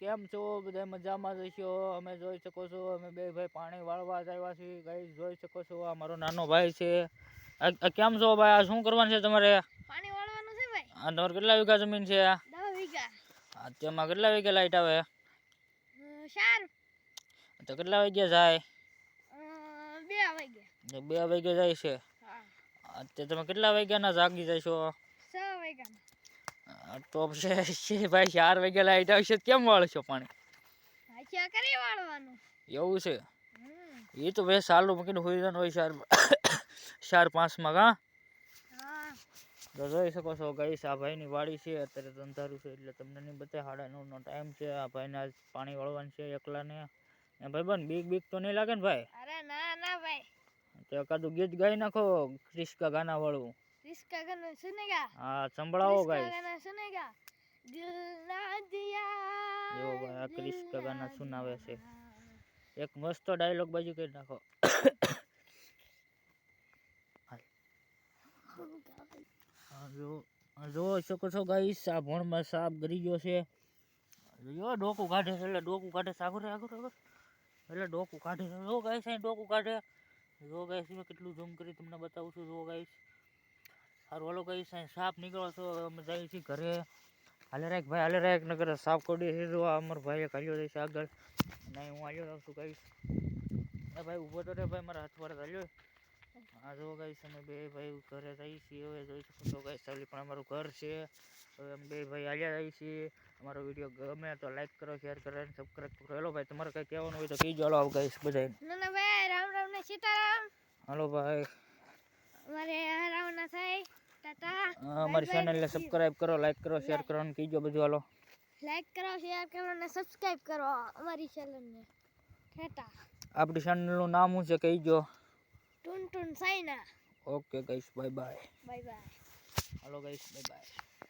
કેમ છો? બધા મજામાં જશો અમે જોઈ શકો છો અમે બે ભાઈ પાણી વાળવા જ આવ્યા છીએ ગાઈસ જોઈ શકો છો. આ મારો નાનો ભાઈ છે. આ કેમ છો ભાઈ? આ શું કરવાનું છે તમારે? પાણી વાળવાનું છે ભાઈ. આ તમારે કેટલા વીઘા જમીન છે? દસ વીઘા. આ તેમાં કેટલા વીઘા લાઈટ આવે? અ, ચાર. તો કેટલા વાગ્યા જાય? બે વાગ્યા. તો બે વાગે જાય છે. હા. તે તમે કેટલા વાગ્યાના જાગી જશો? છ વાગ્યાના. આ તો છે ભાઈ ચાર વાગ્યા લાઈટ આવશે કેમ વાળશો પાણી? હાચ્યા કરી વાળવાનું. એવું છે? એ તો ભાઈ સાલું મૂકીને હોઈ જવાનું હોય ચાર ચાર પાંચમાં કા? હા. તો જોઈ શકો છો ગઈસ આ ભાઈની વાડી છે અત્યારે તો અંધારું છે એટલે તમને નહીં બતાવે સાડા નવનો ટાઈમ છે. આ ભાઈને આજ પાણી વળવાનું છે એકલાને. ને ભાઈ બન બીક બીક તો નહીં લાગે ને ભાઈ? અરે ના ના ભાઈ. તો એકાદું ગીત ગાઈ નાખો ક્રિસ્કા ગાના વાળું. रिश्का गाना सुनेगा હા સંભળાવો रिश्का ગાઈસ गाना सुनेगा दिल ना दिया જો ભાઈ આ दिल ક્રિસ્કા ગાના ना સુનાવે છે दिया। એક મસ્ત ડાયલોગ બાજુ કરી નાખો હા, જો આ જોઈ શકો છો ગાઈસ આ ભણમાં સાપ ગરી ગયો છે જો ડોકું કાઢે છે એટલે ડોકું કાઢે છે આગળ રે, આગળ આગળ એટલે ડોકું કાઢે છે જો ગાઈસ અહીં ડોકું કાઢે જો ગાઈસ મેં કેટલું ઝૂમ કરી તમને બતાવું છું જો ગાઈસ સારું હાલો કઈ સાહેબ સાપ નીકળો તો અમે જઈએ છીએ ઘરે. હાલે રાખ ભાઈ હાલે રાખ નગર સાપ કોડી છે જો અમારો ભાઈ કર્યો જાય છે આગળ. નહીં હું આવ્યો છું કહીશ એ ભાઈ ઊભો તો રે ભાઈ મારા હાથ પર ચાલ્યો હા જો કહીશ અમે બે ભાઈ ઘરે જઈએ છીએ હવે જોઈ તો ગાઈસ ચાલી પણ અમારું ઘર છે. હવે અમે બે ભાઈ હાલ્યા જઈએ છીએ. અમારો વીડિયો ગમે તો લાઈક કરો શેર કરો અને સબસ્ક્રાઈબ કરો. હેલો ભાઈ તમારે કંઈ કહેવાનું હોય તો કહીજો. હાલો આવ ગાઈસ બધાય. ના ના ભાઈ રામ રામ ને સીતારામ. હાલો ભાઈ. અમારે રામ ના થાય અમારી ચેનલને સબસ્ક્રાઇબ કરો લાઈક કરો શેર કરો અને કીજો બધું હાલો. લાઈક કરો શેર કરો અને સબસ્ક્રાઇબ કરો અમારી ચેનલને ટાટા આપણી ચેનલનું નામ શું છે કહીજો? ટુન ટુન Saina okay guys bye bye bye bye hello guys bye bye